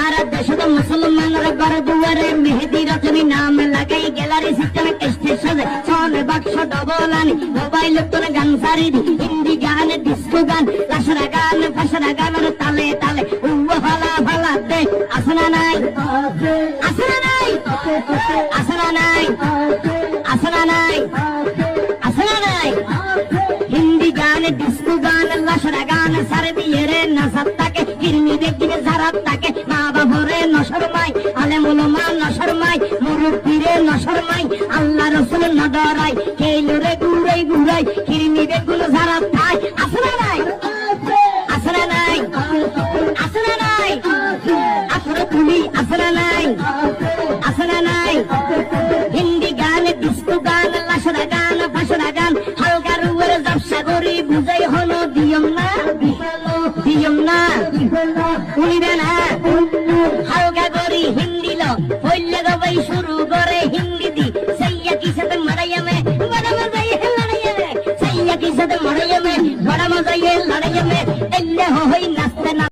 আর দেশত মুসলমানরা গান সারি দি হিন্দি গান ডিস্কো গান লাসরা গান সারে রে নাসাত্তাকে কিরমি দেখিনে জারাত্তাকে মা বাবরে নশরমাই আলে মুলমা নশরমাই মুরব্বীরে নশরমাই আল্লাহ রসুল নডরাই কেইলরে গুড়াই গুড়াই কিরমি বেগুলো জারাত্তাই আসনা নাই আসনা নাই আসনা নাই। আসরে তুলি আসনা নাই আসনা নাই। হিন্দি গান ডিস্কো গান দিয়ম না উনিবে না হালকা করি হিন্দি লো হইলে গবাই শুরু করে হিন্দি দি সাইয়া কি সাথে মারাইয়ামে বড় মজাই লড়াইয়ামে সাইয়া কি সাথে মারাইয়ামে বড় মজাই লড়াইয়ামে এল্লে হই